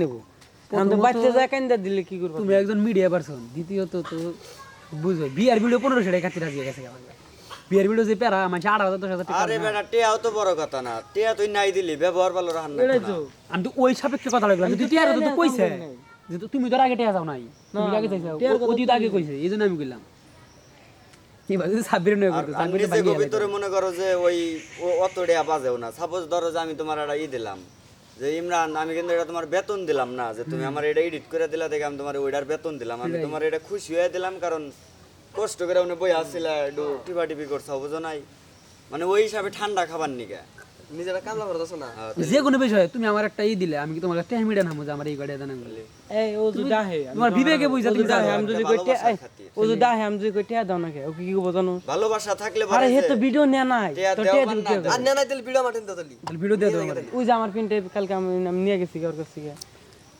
দেবো। আমি তো বাচ্চা যায় কান্দা দিলে কি করব? তুমি একজন মিডিয়া পারসন দ্বিতীয়ত তো বুঝো বিয়ার ভিডিও পনেরোশো টাকা গেছে আমার বিয়ার ভিডিও যে প্যারা মানে আট হাজার দশ হাজার আরে বেটা টিয়াও তো বড় কথা না। টিয়া তুই নাই দিলি ব্যবহার ভালো না। আমি তো ওই সাপেক্ষে কথা লাগলাম তুই টিয়ার তো কইছে যে তুমি তো আগে টিয়া যাও নাই তুমি আগে চাইছো ওদি তো আগে কইছে। এই জন্য আমি কইলাম। এবার যদি সাব্বির নয় করতো সাব্বির নিজে ভিতরে মনে করো যে ওই ও- অত বাজেও না। সাপোজ ধরো যে আমি তোমার একটা ই দিলাম যে ইমরান আমি কিন্তু এটা তোমার বেতন দিলাম না যে তুমি আমার এটা এডিট করে দিলা দেখে আমি তোমার ওইটার বেতন দিলাম। আমি তোমার এটা খুশি হয়ে দিলাম কারণ কষ্ট করে উনি বই আসছিল একটু টিপা টিপি করছে বুঝো নাই। মানে ওই হিসাবে ঠান্ডা খাবার নিকে। নিজেরা কামলা করতেছ না? যে কোনো বিষয়ে তুমি আমার একটা ই দিলে আমি কি তোমার একটা মিডিয়া নামো যে আমার এই গাড়ি দানা বলে এই ও যদি ডাহে তোমার বিবেকে বুঝা তুমি ডাহে আমি যদি কইতে ও যদি ডাহে আমি যদি কইতে দাও না কে ও কি কি করব ভালোবাসা থাকলে আরে হে তো ভিডিও নেয় নাই। টিয়া তো দেও টিয়া বা দিবি না কে আর না নাই দিল ভিডিও মাঠেন দিলি ভিডিও দিয়ে দেবো ওই যে আমার পিনটা কালকে আমি নিয়ে গেছি ওর কাছ থেকে।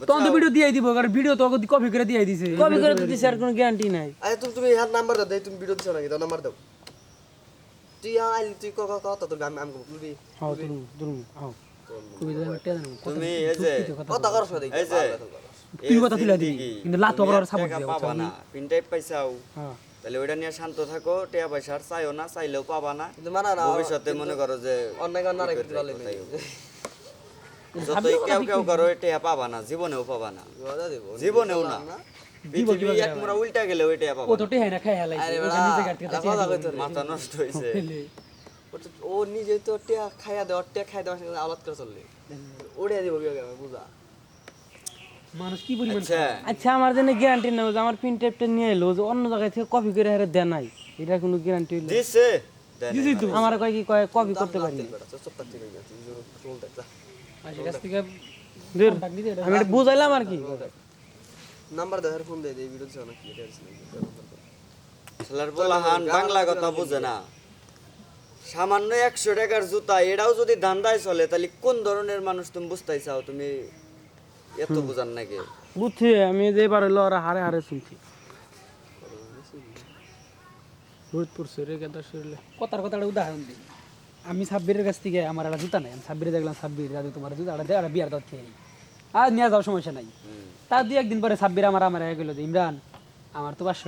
তখন তো ভিডিও দিয়ে দিব কারণ ভিডিও তো কপি করে দিয়ে দিছে। কবি করে দিছে আর কোনো গ্যারান্টি নাই। আরে তুমি তুমি হাত নাম্বার দাও তুমি ভিডিও দিছ নাকি? দাও নাম্বার দাও। তুই আইল তুই ক ক ক তো আমি আমি বলবি হ্যাঁ তুরু তুরু হাও তুমি তো একটা জানো তুমি এই যে কথা করছ দেখি এই যে তুই কথা তুলে দিবি কিন্তু লাত আবার সাপোর্ট দিও পাবা না। পিনটাই পাইছাও। হ্যাঁ। তাহলে ওইটা নিয়ে শান্ত থাকো টিয়া পয়সা আর চাইও না চাইলেও পাবা না। কিন্তু মানা না ভবিষ্যতে মনে করো যে অন্য কাজ না রাখতে পারলে। যতই কেউ কেউ করো টিয়া পাবা না জীবনেও পাবা না। জীবনেও না। পৃথিবী এক মোড়া উল্টা গেলে ওই টিয়া ও তো টেহাই না খাই হালাই আরে ওখানে নিজে কাটতে বেড়া কথা কইতো না। মাথা নষ্ট হয়েছে ও নিজে তো টিয়া খাইয়া দেওয়া টিয়া খাইয়া দেওয়ার আলাদ করে চললে। উড়িয়ে দিব বিয়ে বুঝা? মানুষ কি পরিমাণ আচ্ছা। আমার জন্য গ্যারান্টি নেই যে আমার পিন টেপটা নিয়ে এলো যে অন্য জায়গায় থেকে কপি করে হারে দেয় নাই। এটা কোনো গ্যারান্টি হইল? দিছে। আমার কয় কি কয় কপি করতে পারি চুপ থাকতে আমি বুঝাইলাম আর কি। নাম্বার দাও ফোন দে দে ভিডিও এটা দিছ নাকি ছেলের পোলাহান বাংলা কথা বুঝে না। সামান্য একশো টাকার জুতা এটাও যদি ধান্দায় চলে তাহলে কোন ধরনের মানুষ তুমি বুঝতে চাও? তুমি এত বুঝান নাকি? বুঝছি আমি যে এবার হলো ওরা হারে হারে শুনছি। ভূতপুর রে কেদার শরীরে। কথার কথা একটা উদাহরণ দিই। আমি সাব্বিরের কাছ থেকে আমার একটা জুতা নাই। আমি সাব্বিরে দেখলাম সাব্বির দাদু তোমার জুতা একটা দেয় বিয়ার দাওয়াত খেয়ে আর নিয়ে যাওয়ার সমস্যা নাই। তার দুই একদিন পরে সাব্বির আমার আমার গেলো যে ইমরান আমার তো পাঁচশো